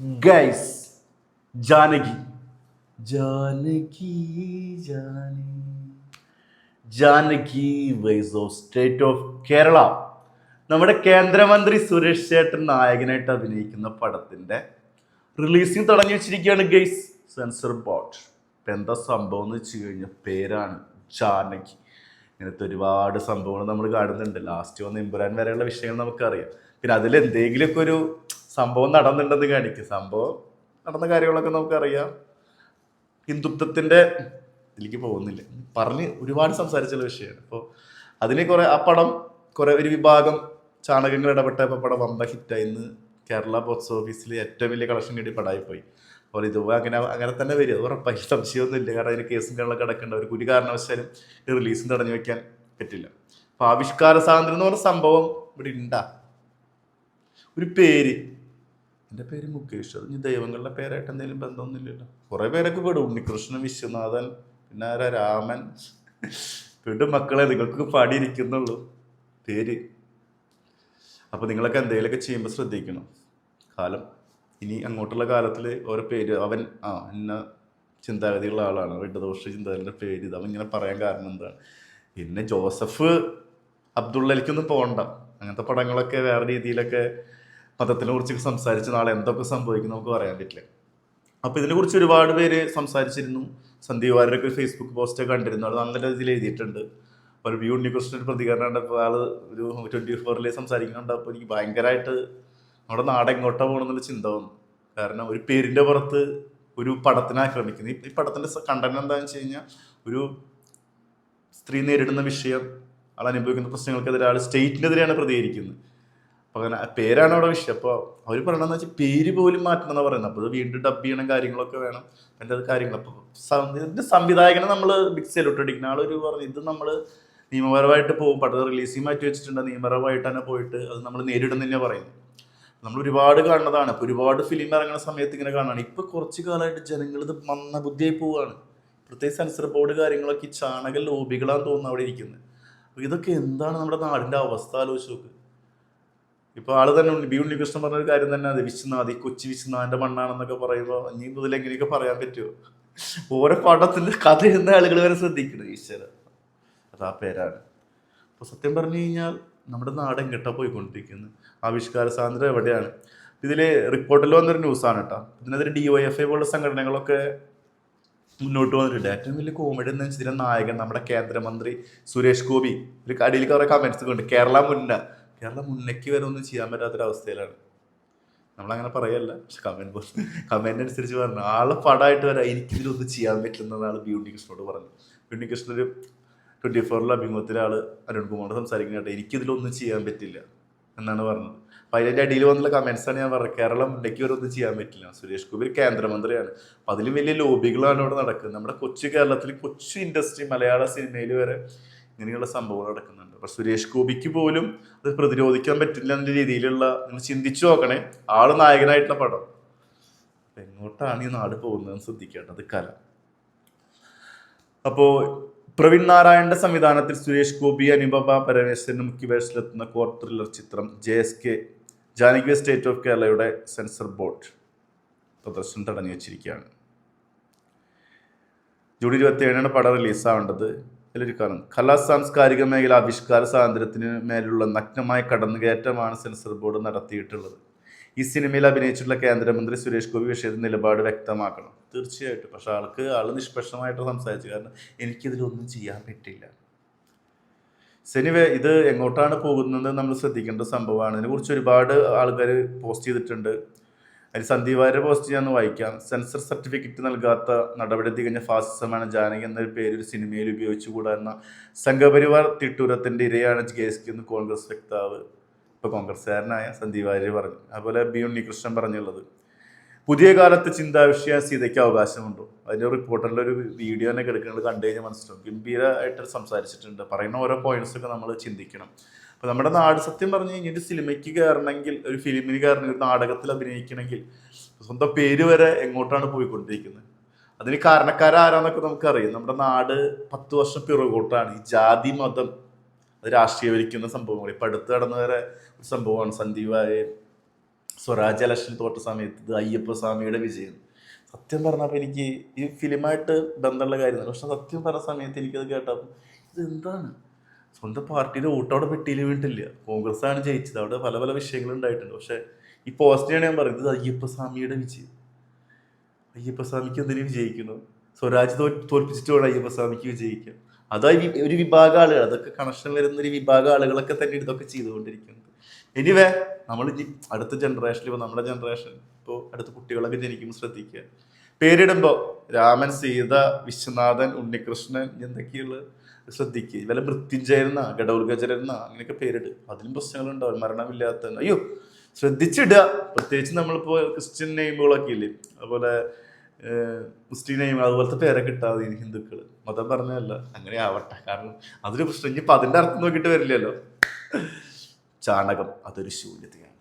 Guys Janaki Janaki Janaki Janaki vs of state of Kerala നമ്മുടെ കേന്ദ്രമന്ത്രി സുരേഷ് ചേട്ടൻ നായകനായിട്ട് അഭിനയിക്കുന്ന പടത്തിന്റെ റിലീസിങ് തടഞ്ഞു വെച്ചിരിക്കുകയാണ് ഗൈസ് സെൻസർ ബോർഡ് ഇപ്പം എന്താ സംഭവം എന്ന് വെച്ച് കഴിഞ്ഞാൽ പേരാണ് ജാനകി. ഇങ്ങനത്തെ ഒരുപാട് സംഭവങ്ങൾ നമ്മൾ കാണുന്നുണ്ട്. ലാസ്റ്റ് വന്ന് ഇമ്പുരാൻ വരെയുള്ള വിഷയങ്ങൾ നമുക്കറിയാം. പിന്നെ അതിൽ എന്തെങ്കിലുമൊക്കെ ഒരു സംഭവം നടന്നിട്ടുണ്ടെന്ന് കാണിക്കും. സംഭവം നടന്ന കാര്യങ്ങളൊക്കെ നമുക്കറിയാം. ഹിന്ദുത്വത്തിന്റെ ഇതിലേക്ക് പോകുന്നില്ല. പറഞ്ഞ് ഒരുപാട് സംസാരിച്ചുള്ള വിഷയമാണ്. അപ്പോൾ അതിന് കുറേ ആ പടം കുറേ ഒരു വിഭാഗം ചാണകങ്ങൾ ഇടപെട്ടപ്പോൾ പടം വമ്പ ഹിറ്റായി. ഇന്ന് കേരള ബോക്സ് ഓഫീസിൽ ഏറ്റവും വലിയ കളക്ഷൻ കിട്ടി പോയി അപ്പോൾ ഇത് അങ്ങനെ അങ്ങനെ തന്നെ വരും. ഉറപ്പായി സംശയമൊന്നും ഇല്ല കാരണം അതിന് കേസും കാര്യങ്ങളൊക്കെ കിടക്കേണ്ട ഒരു ഒരു കാരണവശാലും റിലീസും തടഞ്ഞു വെക്കാൻ പറ്റില്ല. അപ്പോൾ ആവിഷ്കാര സ്വാതന്ത്ര്യം എന്ന് പറഞ്ഞ സംഭവം ഇവിടെ ഉണ്ടാ ഒരു പേര് എന്റെ പേര് മുകേഷ്. അത് ഇനി ദൈവങ്ങളുടെ പേരായിട്ട് എന്തെങ്കിലും ബന്ധമൊന്നുമില്ലല്ലോ. കുറേ പേരൊക്കെ പെടും. ഉണ്ണികൃഷ്ണൻ വിശ്വനാഥൻ പിന്നെ ആരാ? രാമൻ. വീണ്ടും മക്കളെ നിങ്ങൾക്ക് പാടിയിരിക്കുന്നുള്ളൂ. പേര്. അപ്പോൾ നിങ്ങളൊക്കെ എന്തെങ്കിലുമൊക്കെ ചെയ്യുമ്പോൾ ശ്രദ്ധിക്കണം. കാലം. ഇനി അങ്ങോട്ടുള്ള കാലത്തിൽ ഓരോ പേര്. അവൻ ആ എന്ന ചിന്താഗതിയുള്ള ആളാണ്. ഇടദോഷ ചിന്താഗതിയുടെ പേര്. ഇത് അവൻ ഇങ്ങനെ പറയാൻ കാരണം എന്താണ്? പിന്നെ ജോസഫ് അബ്ദുള്ളലിക്കൊന്നും പോകണ്ട അങ്ങനത്തെ പടങ്ങളൊക്കെ വേറെ രീതിയിലൊക്കെ മതത്തിനെ കുറിച്ച് സംസാരിച്ച് നാളെ എന്തൊക്കെ സംഭവിക്കും നമുക്ക് പറയാൻ പറ്റില്ല. അപ്പോൾ ഇതിനെക്കുറിച്ച് ഒരുപാട് പേര് സംസാരിച്ചിരുന്നു. സന്ദീപ് വാര്യരൊക്കെ ഫേസ്ബുക്ക് പോസ്റ്റ് കണ്ടിരുന്നു. അത് നല്ല രീതിയിൽ എഴുതിയിട്ടുണ്ട്. ഒരു വ്യൂ ഉണ്ണികൃഷ്ണൻ പ്രതികരണം കണ്ടപ്പോൾ ആൾ ഒരു ട്വന്റി ഫോറിൽ സംസാരിക്കുന്നുണ്ടപ്പോൾ എനിക്ക് ഭയങ്കരമായിട്ട് നമ്മുടെ നാട് എങ്ങോട്ടാ പോകണമെന്നുള്ള ചിന്ത വന്നു. കാരണം ഒരു പേരിന്റെ പുറത്ത് ഒരു പടത്തിനെ ആക്രമിക്കുന്നു. ഈ- പടത്തിന്റെ കണ്ടന്റ് എന്താണെന്ന് വെച്ച് കഴിഞ്ഞാൽ ഒരു സ്ത്രീ നേരിടുന്ന വിഷയം ആൾ അനുഭവിക്കുന്ന പ്രശ്നങ്ങൾക്കെതിരെ ആൾ സ്റ്റേറ്റിനെതിരെയാണ് പ്രതികരിക്കുന്നത്. അങ്ങനെ പേരാണ് അവിടെ വിഷയം. അപ്പോൾ അവർ പറയണമെന്ന് വെച്ചാൽ പേര് പോലും മാറ്റണം എന്നാണ് പറയുന്നത് അപ്പോൾ വീണ്ടും ഡബ് ചെയ്യണം കാര്യങ്ങളൊക്കെ വേണം. അതിന്റെ അത് കാര്യങ്ങൾ അപ്പോൾ ഇതിന്റെ സംവിധായകനെ നമ്മൾ ബിഗ് സെലോട്ട് അടിക്കുന്ന ആളൊരു പറഞ്ഞു ഇത് നമ്മൾ നിയമപരമായിട്ട് പോകും. പടം റിലീസിംഗ് മാറ്റി വെച്ചിട്ടുണ്ട്. നിയമപരമായിട്ട് തന്നെ പോയിട്ട് അത് നമ്മൾ നേരിടുന്ന തന്നെ പറയുന്നു നമ്മൾ ഒരുപാട് കാണുന്നതാണ്. ഇപ്പോൾ ഒരുപാട് ഫിലിം ഇറങ്ങുന്ന സമയത്ത് ഇങ്ങനെ കാണാണ് ഇപ്പോൾ കുറച്ച് കാലമായിട്ട് ജനങ്ങൾ ഇത് മന്ന ബുദ്ധിയായി പോവുകയാണ് പ്രത്യേകിച്ച് സെൻസർ ബോർഡ് കാര്യങ്ങളൊക്കെ ഈ ചാണക ലോബികളാന്ന് തോന്നുന്നു അവിടെ ഇരിക്കുന്നത് അപ്പോൾ ഇതൊക്കെ എന്താണ് നമ്മുടെ നാടിന്റെ അവസ്ഥ? ആലോചിച്ച് നോക്ക്. ഇപ്പോൾ ആൾ തന്നെ ബി ഉണ്ണികൃഷ്ണൻ പറഞ്ഞ ഒരു കാര്യം തന്നെ അത് വിശ്വനാഥ് ഈ കൊച്ചി വിശ്വനാഥന്റെ മണ്ണാണെന്നൊക്കെ പറയുമ്പോൾ നീ മുതൽ എങ്ങനെയൊക്കെ പറയാൻ പറ്റുമോ ഓരോ പടത്തിന്റെ കഥ എഴുതുന്ന ആളുകൾ വരെ ശ്രദ്ധിക്കണം ഈശ്വര അത് ആ പേരാണ്. അപ്പോൾ സത്യം പറഞ്ഞു കഴിഞ്ഞാൽ നമ്മുടെ നാട് എങ്ങോട്ടാ പോയിക്കൊണ്ടിരിക്കുന്നത് ആവിഷ്കാര സ്വാതന്ത്ര്യം എവിടെയാണ്? ഇതിൽ റിപ്പോർട്ടിൽ വന്നൊരു ന്യൂസാണ് കേട്ടോ. ഇതിനെതിരെ ഡി ഒ എഫ് ഐ പോലുള്ള സംഘടനകളൊക്കെ മുന്നോട്ട് വന്നിട്ടുണ്ട്. ഏറ്റവും വലിയ കോമഡി എന്ന് വെച്ചാൽ നായകൻ നമ്മുടെ കേന്ദ്രമന്ത്രി സുരേഷ് ഗോപി. ഒരു കടിയിൽ കുറേ കമൻസ് ഉണ്ട്. കേരള മുന്ന കേരള മുന്നേക്ക് വരെ ഒന്നും ചെയ്യാൻ പറ്റാത്തൊരവസ്ഥയിലാണ്. നമ്മളങ്ങനെ പറയല്ല പക്ഷെ കമന്റ് അനുസരിച്ച് പറഞ്ഞു. ആളെ പടമായിട്ട് വരാം എനിക്കിതിലൊന്നും ചെയ്യാൻ പറ്റുന്നതാണ് ബി ഉണ്ണികൃഷ്ണനോട് പറഞ്ഞു ബി ഉണ്ണികൃഷ്ണൻ ഒരു ട്വന്റി ഫോറിലെ അഭിമുഖത്തിലെ ആൾ അരുൺകുമാർ സംസാരിക്കുന്നതായിട്ട് എനിക്കിതിലൊന്നും ചെയ്യാൻ പറ്റില്ല എന്നാണ് പറഞ്ഞത്. അപ്പോൾ അതിന്റെ അടിയിൽ വന്നുള്ള കമൻസാണ് ഞാൻ പറഞ്ഞത്. കേരളം മുന്നേക്ക് വരെ ഒന്നും ചെയ്യാൻ പറ്റില്ല സുരേഷ് ഗോപി കേന്ദ്രമന്ത്രിയാണ്. അപ്പോൾ അതിലും വലിയ ലോബികളാണ് ഇവിടെ നടക്കുന്നത്. നമ്മുടെ കൊച്ചു കേരളത്തിൽ കൊച്ചു ഇൻഡസ്ട്രി മലയാള സിനിമയിൽ വരെ ഇങ്ങനെയുള്ള സംഭവങ്ങൾ നടക്കുന്നുണ്ട്. അപ്പൊ സുരേഷ് ഗോപിക്ക് പോലും അത് പ്രതിരോധിക്കാൻ പറ്റില്ല എന്ന രീതിയിലുള്ള നിങ്ങൾ ചിന്തിച്ചു നോക്കണേ. ആൾ നായകനായിട്ടുള്ള പടം. എങ്ങോട്ടാണ് ഈ നാട് പോകുന്നതെന്ന് ശ്രദ്ധിക്കേണ്ടത് കല. അപ്പോൾ പ്രവീൺ നാരായണന്റെ സംവിധാനത്തിൽ സുരേഷ് ഗോപി അനുപമ പരമേശ്വരൻ മുഖ്യ വേഷത്തിലെത്തുന്ന കോർ ത്രില്ലർ ചിത്രം J S K Janaki state of കേരളയുടെ സെൻസർ ബോർഡ് പ്രദർശനം തടഞ്ഞു വെച്ചിരിക്കുകയാണ്. ജൂൺ ഇരുപത്തി ഏഴിനാണ് പടം റിലീസാവേണ്ടത്. ഇതിലൊരു കാരണം കലാ സാംസ്കാരിക മേഖല ആവിഷ്കാര സ്വാതന്ത്ര്യത്തിന് മേലുള്ള നഗ്നമായ കടന്നുകയറ്റമാണ് സെൻസർ ബോർഡ് നടത്തിയിട്ടുള്ളത്. ഈ സിനിമയിൽ അഭിനയിച്ചിട്ടുള്ള കേന്ദ്രമന്ത്രി സുരേഷ് ഗോപി വിഷയത്തിൽ നിലപാട് വ്യക്തമാക്കണം. തീർച്ചയായിട്ടും. പക്ഷെ ആൾക്ക് ആൾ നിഷ്പക്ഷമായിട്ട് സംസാരിച്ചു. കാരണം എനിക്കിതിലൊന്നും ചെയ്യാൻ പറ്റില്ല. സെനിവേ ഇത് എങ്ങോട്ടാണ് പോകുന്നത് നമ്മൾ ശ്രദ്ധിക്കേണ്ട സംഭവമാണ്. ഇതിനെക്കുറിച്ച് ഒരുപാട് ആൾക്കാർ പോസ്റ്റ് ചെയ്തിട്ടുണ്ട്. അതിൽ സന്ദീപ് വാര്യ പോസ്റ്റ് ഞാൻ വായിക്കാം. സെൻസർ സർട്ടിഫിക്കറ്റ് നൽകാത്ത നടപടി തികഞ്ഞ ഫാസിസമാണ് ജാനകി എന്നൊരു പേര് ഒരു സിനിമയിൽ ഉപയോഗിച്ചുകൂടാ എന്ന സംഘപരിവാർ തിട്ടൂരത്തിന്റെ ഇരയാണ് ജെ എസ് എന്ന് കോൺഗ്രസ് വക്താവ്. ഇപ്പോൾ കോൺഗ്രസ്സുകാരനായ സന്ദീപ് വാര്യ പറഞ്ഞു. അതുപോലെ ബി ഉണ്ണികൃഷ്ണൻ പറഞ്ഞുള്ളത്. പുതിയ കാലത്ത് ചിന്താവിഷയ സീതയ്ക്ക് അവകാശമുണ്ടോ? അതിന്റെ റിപ്പോർട്ടറിൽ ഒരു വീഡിയോ തന്നെ കിടക്കുന്നത് കണ്ടു കഴിഞ്ഞാൽ മനസ്സിലാവും. ഗംഭീരമായിട്ട് സംസാരിച്ചിട്ടുണ്ട്. പറയുന്ന ഓരോ പോയിന്റ്സൊക്കെ നമ്മൾ ചിന്തിക്കണം. നമ്മുടെ നാട് സത്യം പറഞ്ഞു കഴിഞ്ഞാൽ ഒരു സിനിമയ്ക്ക് കയറണമെങ്കിൽ ഒരു ഫിലിമിന് കയറണമെങ്കിൽ ഒരു നാടകത്തിൽ അഭിനയിക്കണമെങ്കിൽ സ്വന്തം പേര് വരെ എങ്ങോട്ടാണ് പോയിക്കൊണ്ടിരിക്കുന്നത്? അതിന് കാരണക്കാരാരാന്നൊക്കെ നമുക്കറിയാം. നമ്മുടെ നാട് പത്ത് വർഷം പിറകോട്ടാണ്. ഈ ജാതി മതം അത് രാഷ്ട്രീയവരിക്കുന്ന സംഭവങ്ങൾ. ഇപ്പം അടുത്ത് കടന്നു വരെ ഒരു സംഭവമാണ് സന്ദീപ് വാര്യർ സ്വരാജ് ഇലക്ഷൻ തോട്ട സമയത്ത് അയ്യപ്പ സ്വാമിയുടെ വിജയം. സത്യം പറഞ്ഞപ്പോൾ എനിക്ക് ഈ ഫിലിമായിട്ട് ബന്ധമുള്ള കാര്യമാണ് പക്ഷെ സത്യം പറഞ്ഞ സമയത്ത് എനിക്കത് കേട്ടപ്പോൾ ഇത് എന്താണ് സ്വന്തം പാർട്ടിയുടെ വോട്ടവിടെ പെട്ടിയിൽ വീണിട്ടില്ല. കോൺഗ്രസ് ആണ് ജയിച്ചത്. അവിടെ പല പല വിഷയങ്ങൾ ഉണ്ടായിട്ടുണ്ട് പക്ഷെ ഈ പോസ്റ്റിനാണ് ഞാൻ പറയുന്നത്. അയ്യപ്പസ്വാമിയുടെ അയ്യപ്പ സ്വാമിയുടെ വിജയം. അയ്യപ്പസ്വാമിക്ക് എന്തിനു വിജയിക്കുന്നു? സ്വരാജ് തോ തോൽപ്പിച്ചിട്ട് വേണം അയ്യപ്പസ്വാമിക്ക് വിജയിക്കാം. വിജയിക്കാൻ അതാ ഒരു വിഭാഗം ആളുകൾ. അതൊക്കെ കണക്ഷൻ വരുന്ന ഒരു വിഭാഗം ആളുകളൊക്കെ തന്നെ ഇതൊക്കെ ചെയ്തുകൊണ്ടിരിക്കുന്നത്. എനിവേ നമ്മൾ അടുത്ത ജനറേഷനിൽ ഇപ്പോൾ നമ്മുടെ ജനറേഷൻ ഇപ്പോൾ അടുത്ത കുട്ടികളൊക്കെ ജനിക്കുമ്പോൾ ശ്രദ്ധിക്കുക. പേരിടുമ്പോൾ രാമൻ സീത വിശ്വനാഥൻ ഉണ്ണികൃഷ്ണൻ എന്തൊക്കെയുള്ള ശ്രദ്ധിക്കുക ഇവരെ മൃത്യുഞ്ജയനെന്ന ഗഡൗർഗജരെന്ന അങ്ങനെയൊക്കെ പേരിട്. അതിലും പ്രശ്നങ്ങളുണ്ടാവും മരണമില്ലാത്ത അയ്യോ ശ്രദ്ധിച്ചിടുക. പ്രത്യേകിച്ച് നമ്മളിപ്പോൾ ക്രിസ്ത്യൻ നെയിമുകളൊക്കെ ഇല്ലേ? അതുപോലെ ക്രിസ്ത്യൻ നെയിം അതുപോലത്തെ പേരെ കിട്ടാതെ ഹിന്ദുക്കൾ മതം പറഞ്ഞല്ല അങ്ങനെ ആവട്ടെ. കാരണം അതൊരു പ്രശ്നം. ഇനിയിപ്പോൾ അതിന്റെ അർത്ഥം നോക്കിയിട്ട് വരില്ലല്ലോ. ചാണകം അതൊരു ശൂന്യതയാണ്.